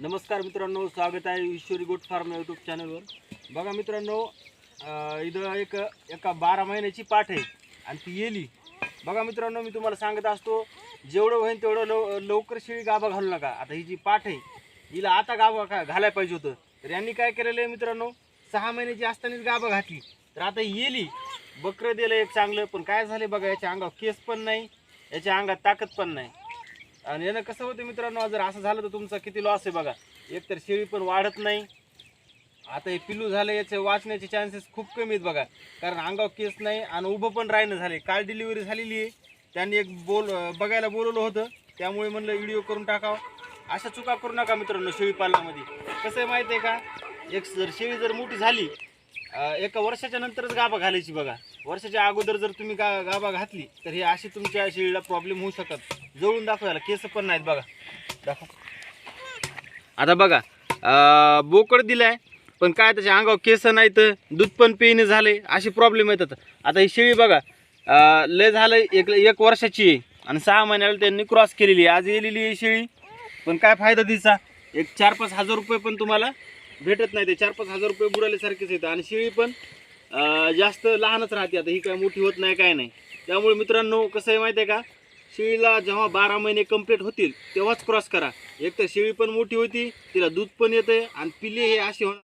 नमस्कार मित्रांनो स्वागत आहे ईश्वरी गोट फार्म यूट्यूब चॅनलवर बघा मित्रांनो इथं एक एका बारा महिन्याची पाठ आहे आणि ती येली. बघा मित्रांनो मी तुम्हाला सांगत असतो जेवढं होईल तेवढं लव लवकर शेळी गाभा घालू नका. आता ही जी पाठ आहे हिला आता गाभा का घालायला पाहिजे होतं. तर यांनी काय केलेलं आहे मित्रांनो सहा महिन्याची असतानाच गाभा घातली. तर आता ही येली. बकरं दिलं एक चांगलं पण काय झालं बघा याच्या अंगावर केस पण नाही याच्या अंगात ताकद पण नाही. आणि यानं कसं होतं मित्रांनो जर असं झालं तर तुमचा किती लॉस आहे बघा. एकतर शेळी पण वाढत नाही. आता हे पिल्लू झालं याचे वाचण्याचे चान्सेस खूप कमी आहेत बघा. कारण अंगावर केस नाही आणि उभं पण राहणं झाले काल डिलिव्हरी झालेली आहे. त्यांनी एक बोल बघायला बोलवलं होतं. त्यामुळे म्हणलं व्हिडिओ करून टाकावं. अशा चुका करू नका मित्रांनो शेळी पालनामध्ये कसं आहे माहिती आहे का? एक जर शेळी जर मोठी झाली एका वर्षाच्या नंतरच गाभा घालायची बघा. वर्षाच्या अगोदर जर तुम्ही गा गाभा घातली तर हे अशी तुमच्या शेळीला प्रॉब्लेम होऊ शकतात जवळून दाखवायला केस पण नाहीत बघा. दाखव. आता बघा अं, बोकड दिलाय पण काय त्याच्या अंगावर केस नाहीत दूध पण पेन झाले असे प्रॉब्लेम येतात. आता ही शेळी बघा अं, लय झालं एक एक वर्षाची आहे. आणि सहा महिन्याला त्यांनी क्रॉस केलेली आहे. आज येलेली आहे शेळी. पण काय फायदा तिचा? एक चार पाच हजार रुपये पण तुम्हाला भेटत नाही. ते चार पाच हजार रुपये बुडाल्यासारखेच येतं आणि शेळी पण जास्त लहानच राहते आता. ही काय मोठी होत नाही काय नाही. त्यामुळे मित्रांनो कसं आहे माहिती आहे का? शेळीला जेव्हा बारा महिने कंप्लीट होतील तेव्हाच क्रॉस करा. एक तर शेळी पण मोठी होती तिला दूध पण येते आणि पिल्ले हे असे होणार